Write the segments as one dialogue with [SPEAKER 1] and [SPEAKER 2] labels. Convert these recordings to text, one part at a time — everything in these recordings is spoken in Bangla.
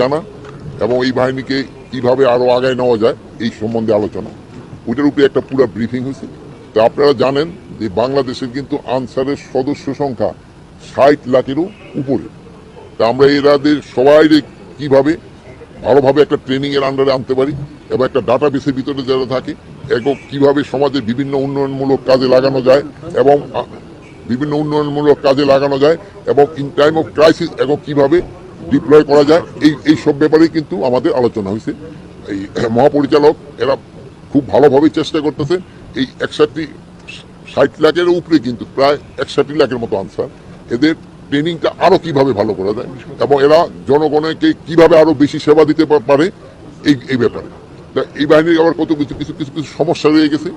[SPEAKER 1] জানা এবং এই বাহিনীকে কীভাবে আরও আগায় নেওয়া যায়, এই সম্বন্ধে আলোচনা। ওইটার উপরে একটা পুরো ব্রিফিং হয়েছে। তো আপনারা জানেন যে বাংলাদেশের কিন্তু আনসারের সদস্য সংখ্যা ষাট লাখেরও উপরে। তা আমরা এরাদের সবাই কীভাবে ভালোভাবে একটা ট্রেনিং এর আন্ডারে আনতে পারি, এবং একটা ডাটা বেসের ভিতরে যারা থাকে, এবং কীভাবে সমাজের বিভিন্ন উন্নয়নমূলক কাজে লাগানো যায়, এবং বিভিন্ন উন্নয়নমূলক কাজে লাগানো যায়, এবং ইন টাইম অফ ক্রাইসিস এবং কীভাবে ডিপ্লয় করা যায়। এই এই সব ব্যাপারে কিন্তু আমাদের আলোচনা হয়েছে। এই মহাপরিচালক, এরা খুব ভালোভাবে চেষ্টা করতেছে। এই একষট্টি ষাট লাখের উপরে কিন্তু প্রায় একষট্টি লাখের মতো আনসার এদের ট্রেনিংটা আরও কীভাবে ভালো করা যায় এবং এরা জনগণকে কীভাবে আরও বেশি সেবা দিতে পারে, এই এই ব্যাপারে। তা এই বাহিনীর আবার কত কিছু কিছু কিছু কিছু সমস্যা রয়ে গেছে।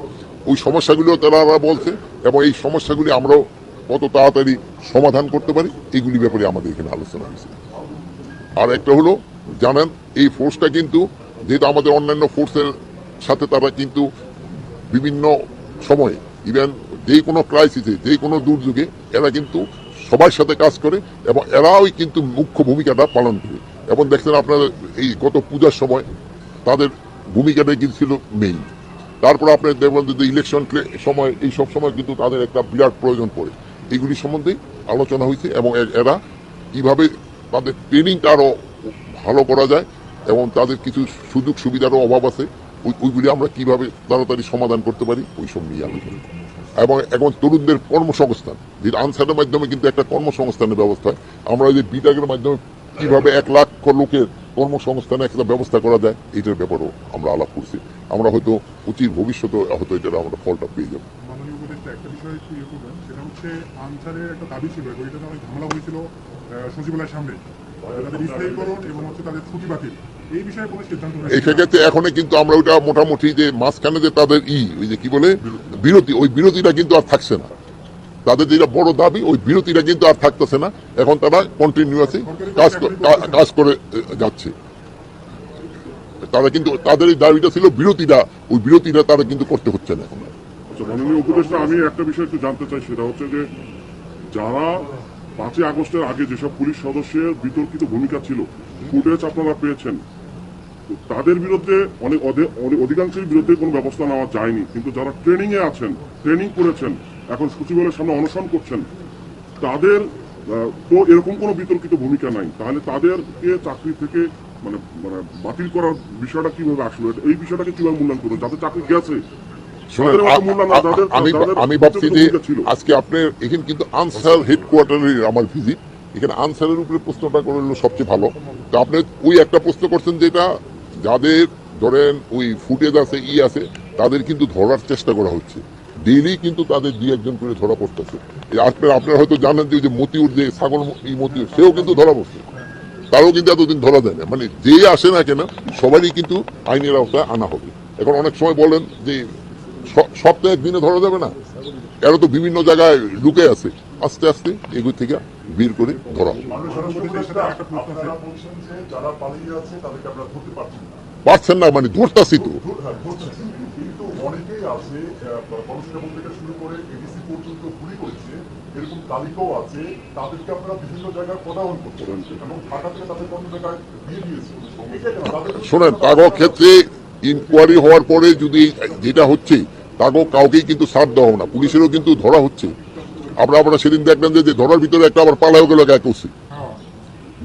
[SPEAKER 1] ওই সমস্যাগুলো তারা বলছে এবং এই সমস্যাগুলি আমরাও কত তাড়াতাড়ি সমাধান করতে পারি এইগুলি ব্যাপারে আমাদের এখানে আলোচনা হয়েছে। আর একটা হলো, জানেন, এই ফোর্সটা কিন্তু, যেহেতু আমাদের অন্যান্য ফোর্সের সাথে তারা কিন্তু বিভিন্ন সময়ে ইভেন যে কোনো ক্রাইসিসে যে কোনো দুর্যোগে, এরা কিন্তু সবার সাথে কাজ করে এবং এরাই কিন্তু মুখ্য ভূমিকাটা পালন করে। এবং দেখছেন আপনারা, এই গত পূজার সময় তাদের ভূমিকাটা কিন্তু ছিল মেইন তারপর আপনার দেখবেন যে ইলেকশন সময়, এই সব সময় কিন্তু তাদের একটা বিরাট প্রয়োজন পড়ে। এইগুলি সম্বন্ধে আলোচনা হয়েছে এবং এরা কীভাবে তাদের ট্রেনিংটা আরও ভালো করা যায় এবং তাদের কিছু সুযোগ সুবিধারও অভাব আছে। ওই ওইগুলি আমরা কীভাবে তাড়াতাড়ি সমাধান করতে পারি ওই সব নিয়ে আলোচনা। এবং এখন তরুণদের কর্মসংস্থান যে আনসারের মাধ্যমে কিন্তু একটা কর্মসংস্থানের ব্যবস্থা। আমরা যে বিটাগের মাধ্যমে কীভাবে এক লাখ লোকের কর্মসংস্থানের একটা ব্যবস্থা করা যায়, এটার ব্যাপারেও আমরা আলাপ করছি। আমরা হয়তো উচিত ভবিষ্যতে হয়তো এটার আমরা ফলটা পেয়ে যাব।
[SPEAKER 2] বিষয় একটু ইয়ে করবেন সেটা হচ্ছে আনসারের একটা দাবি ছিল এবং এটাতে অনেক ঝামেলা হয়েছিল সচিবালয়ের সামনে। তাদের স্থায়ীকরণ এবং হচ্ছে তাদের ছুটি বাতিল। এই বিষয়ে কোনো সিদ্ধান্ত
[SPEAKER 1] এই সেক্ষেত্রে এখন কিন্তু আমরা মোটামুটি যে মাঝখানে যে তাদের ই ওই যে কি বলে? বিরতি ওই বিরতিটা কিন্তু আর থাকছে না। তাদের যেটা বড় দাবি ওই বিরতিটা কিন্তু আর থাকতেছে না। এখন তারা কন্টিনিউয়াসলি কাজ কাজ করে যাচ্ছে। তারা কিন্তু তাদের এই দাবিটা ছিল বিরতিটা ওই বিরতিটা তারা কিন্তু করতে হচ্ছে না এখন।
[SPEAKER 3] আচ্ছা মাননীয় উপদেষ্টা, আমি একটা বিষয় একটু জানতে চাই, সেটা হচ্ছে যে যারা পাঁচই আগস্টের আগে যেসব পুলিশ সদস্যের বিতর্কিত ভূমিকা ছিল, ফুটেজ আপনারা পেয়েছেন। তাদের বিরুদ্ধে অনেক অধিকাংশের বিরুদ্ধে কোনো ব্যবস্থা নেওয়া যায়নি। কিন্তু যারা ট্রেনিং এ আছেন ট্রেনিং করেছেন, এখন সচিবালয়ের সামনে অনশন করছেন, তাদের তো এরকম কোনো বিতর্কিত ভূমিকা নাই। তাহলে তাদেরকে চাকরি থেকে মানে মানে বাতিল করার বিষয়টা কীভাবে আসলো? এই বিষয়টাকে কীভাবে মূল্যায়ন করবে যাদের চাকরি গেছে
[SPEAKER 1] আমি আমি ভাবছি যে আজকে আপনার এখানে কিন্তু আনসার হেডকোয়ার্টারের আমার ভিজিট এখানে আনসারের উপরে প্রশ্নটা করল সবচেয়ে ভালো। তো আপনি ওই একটা প্রশ্ন করছেন যেটা যাদের ধরেন ওই ফুটেজ আছে ই আছে তাদের কিন্তু ধরার চেষ্টা করা হচ্ছে। ডেইলি কিন্তু তাদের দুই একজন করে ধরা পড়তেছে। এই আপনার আপনারা হয়তো জানেন যে মতিউর যে ছাগল ই মতিউর সেও কিন্তু ধরা পড়ছে। তারও কিন্তু এতদিন ধরা দেয় না। মানে যে আসে না কেন সবারই কিন্তু আইনের আওতায় আনা হবে। এখন অনেক সময় বলেন যে সপ্তাহে একদিনে ধরা যাবে না। এরা তো বিভিন্ন জায়গায় লুকে আছে। আস্তে আস্তে এগুলো থেকে বের করে ধরা।
[SPEAKER 4] পারছেন না
[SPEAKER 1] মানে ধরতাছি তো। শোনেন তাগো ক্ষেত্রে ইনকোয়ারি হওয়ার পরে যদি যেটা হচ্ছে তাকেও কাউকেই কিন্তু ছাড় দেওয়া হবে না। পুলিশেরও কিন্তু ধরা হচ্ছে। আমরা আমরা সেদিন দেখলাম যে ধরার ভিতরে একটা আবার পালাও গেল গায়ে করছে।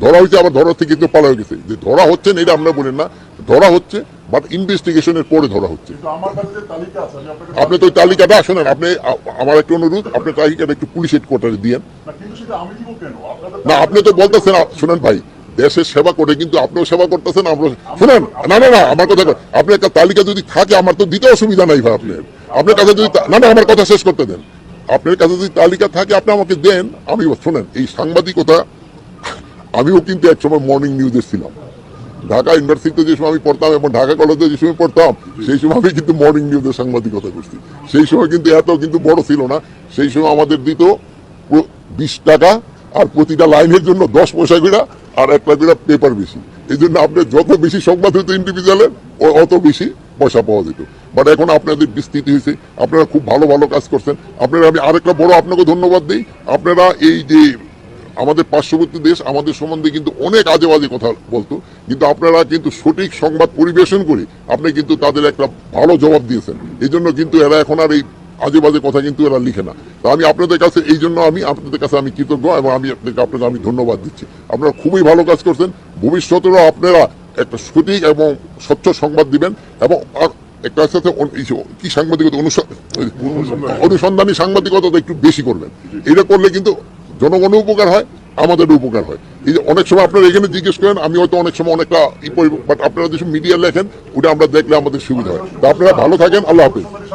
[SPEAKER 1] ধরা হয়েছে আবার ধরা থেকে কিন্তু পালাও গেছে। যে ধরা হচ্ছে না এটা আমরা বলেন না। ধরা হচ্ছে বাট ইনভেস্টিগেশনের পরে ধরা হচ্ছে। আপনি তো ওই তালিকাটা শোনেন আপনি আমার একটা অনুরোধ আপনি তালিকাটা একটু পুলিশ হেডকোয়ার্টারে
[SPEAKER 4] আপনাদের
[SPEAKER 1] না আপনি তো বলতেছেন শোনেন ভাই দেশের সেবা করে, কিন্তু আপনিও সেবা করতেছেন আমরা শুনেন, না না না, আমার কথা কই- আপনি একটা তালিকা যদি থাকে, আমার তো দিতে অসুবিধা নাই ভাই আপনার। আপনার কাছে যদি না না, আমার কথা শেষ করতে দেন। আপনার কাছে যদি তালিকা থাকে, আপনি আমাকে দেন, আমি শুনেন, এই সাংবাদিকতা, আমিও কিন্তু একসময় মর্নিং নিউজে ছিলাম। ঢাকা ইউনিভার্সিটিতে যে সময় আমি পড়তাম এবং ঢাকা কলেজে যে সময় পড়তাম, সেই সময় আমি কিন্তু মর্নিং নিউজের সাংবাদিকতা করছি। সেই সময় কিন্তু এত কিন্তু বড় ছিল না। সেই সময় আমাদের দিত বিশ টাকা আর প্রতিটা লাইনের জন্য দশ পয়সা করে আর একটা করে পেপার বেশি। এই জন্য আপনি যত বেশি সংবাদ হইতো ইন্ডিভিজুয়ালের অত বেশি পয়সা পাওয়া যেত। বাট এখন আপনাদের বিস্তৃতি হয়েছে। আপনারা খুব ভালো ভালো কাজ করছেন। আপনারা, আমি আরেকটা বড় আপনাকে ধন্যবাদ দিই। আপনারা এই যে আমাদের পার্শ্ববর্তী দেশ, আমাদের সম্বন্ধে কিন্তু অনেক আজে বাজে কথা বলতো। কিন্তু আপনারা কিন্তু সঠিক সংবাদ পরিবেশন করে আপনি কিন্তু তাদের একটা ভালো জবাব দিয়েছেন। এই জন্য কিন্তু এরা এখন আর এই আজে বাজে কথা কিন্তু এরা লিখে না। তো আমি আপনাদের কাছে এই জন্য আমি আপনাদের কাছে আমি কৃতজ্ঞ এবং আমি আপনাকে আপনাকে আমি ধন্যবাদ দিচ্ছি। আপনারা খুবই ভালো কাজ করছেন। ভবিষ্যতেরও আপনারা একটা সঠিক এবং স্বচ্ছ সংবাদ দিবেন এবং একটা সাথে কি সাংবাদিকতা, অনুসা- অনুসন্ধানী সাংবাদিকতা একটু বেশি করবেন। এটা করলে কিন্তু জনগণের উপকার হয় আমাদের উপকার হয়। এই যে অনেক সময় আপনারা এখানে জিজ্ঞেস করেন, আমি হয়তো অনেক সময় অনেকটা বাট আপনারা যেসব মিডিয়া লেখেন, ওটা আমরা দেখলে আমাদের সুবিধা হয়। তো আপনারা ভালো থাকেন, আল্লাহ হাফিজ।